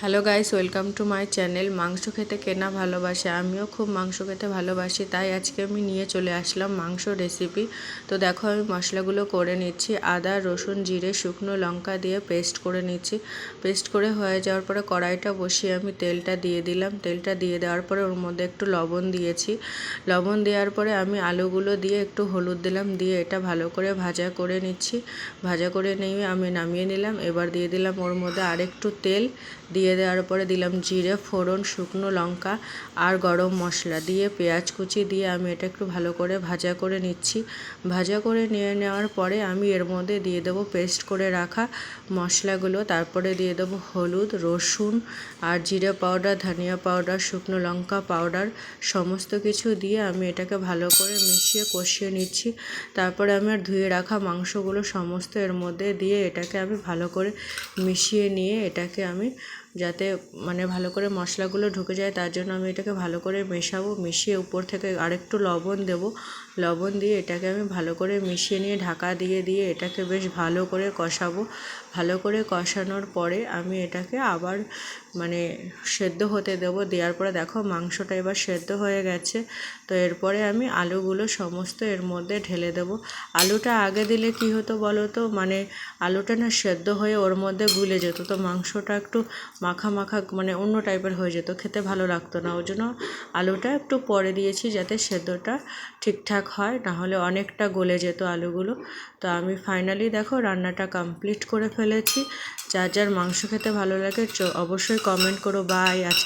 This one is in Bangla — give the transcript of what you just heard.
Hello guys, welcome to my channel. মাংস খেতে কেনা ভালোবাসে? আমিও খুব মাংস খেতে ভালোবাসি, তাই আজকে আমি নিয়ে চলে আসলাম মাংস রেসিপি তো দেখো, আমি মশলাগুলো করে নিচ্ছি। আদা, রসুন, জিরে, শুকনো লঙ্কা দিয়ে পেস্ট করে নিচ্ছি। পেস্ট করে হয়ে যাওয়ার পরে কড়াইটা বসিয়ে আমি তেলটা দিয়ে দিলাম। তেলটা দিয়ে দেওয়ার পরে ওর মধ্যে একটু লবণ দিয়েছি। লবণ দেওয়ার পরে আমি আলুগুলো দিয়ে একটু হলুদ দিলাম, দিয়ে এটা ভালো করে ভাজা করে নিচ্ছি। ভাজা করে নিয়ে আমি নামিয়ে নিলাম। এবার দিয়ে দিলাম ওর মধ্যে আরেকটু তেল। দিয়ে দিয়ে দেওয়ার পরে দিলাম জিরে, ফোড়ন, শুকনো লঙ্কা আর গরম মশলা দিয়ে পেঁয়াজ কুচি দিয়ে আমি এটা একটু ভালো করে ভাজা করে নিচ্ছি। ভাজা করে নিয়ে নেওয়ার পরে আমি এর মধ্যে দিয়ে দেবো পেস্ট করে রাখা মশলাগুলো। তারপরে দিয়ে দেবো হলুদ, রসুন আর জিরে পাউডার, ধনিয়া পাউডার, শুকনো লঙ্কা পাউডার সমস্ত কিছু দিয়ে আমি এটাকে ভালো করে মিশিয়ে কষিয়ে নিচ্ছি। তারপরে আমি আর ধুয়ে রাখা মাংসগুলো সমস্ত এর মধ্যে দিয়ে এটাকে আমি ভালো করে মিশিয়ে নিয়ে এটাকে আমি যাতে মানে ভালো করে মশলাগুলো ঢুকে যায়, তার জন্য আমি এটাকে ভালো করে মেশাবো, মিশিয়ে উপর থেকে আরেকটু লবণ দেব। লবণ দিয়ে এটাকে আমি ভালো করে মিশিয়ে নিয়ে ঢাকা দিয়ে দিয়ে এটাকে বেশ ভালো করে কষাবো। ভালো করে কষানোর পরে আমি এটাকে আবার মানে সেদ্ধ হতে দেবো। দেওয়ার পরে দেখো মাংসটা এবার সেদ্ধ হয়ে গেছে। তো এরপরে আমি আলুগুলো সমস্ত এর মধ্যে ঢেলে দেবো। আলুটা আগে দিলে কি হতো বলো তো? মানে আলুটা না সেদ্ধ হয়ে ওর মধ্যে গুলে যেত। তো মাংসটা একটু মাখা মাখা মানে অন্য টাইপের হয়ে যেত, খেতে ভালো লাগতো না। ওই জন্য আলুটা একটু পরে দিয়েছি যাতে সেদ্ধটা ঠিকঠাক হয় নাহলে অনেকটা গলে যেত আলুগুলো। তো আমি ফাইনালি দেখো রান্নাটা কমপ্লিট করে ফেলেছি। যার যার মাংস খেতে ভালো লাগে অবশ্যই কমেন্ট করো। বাই আজকে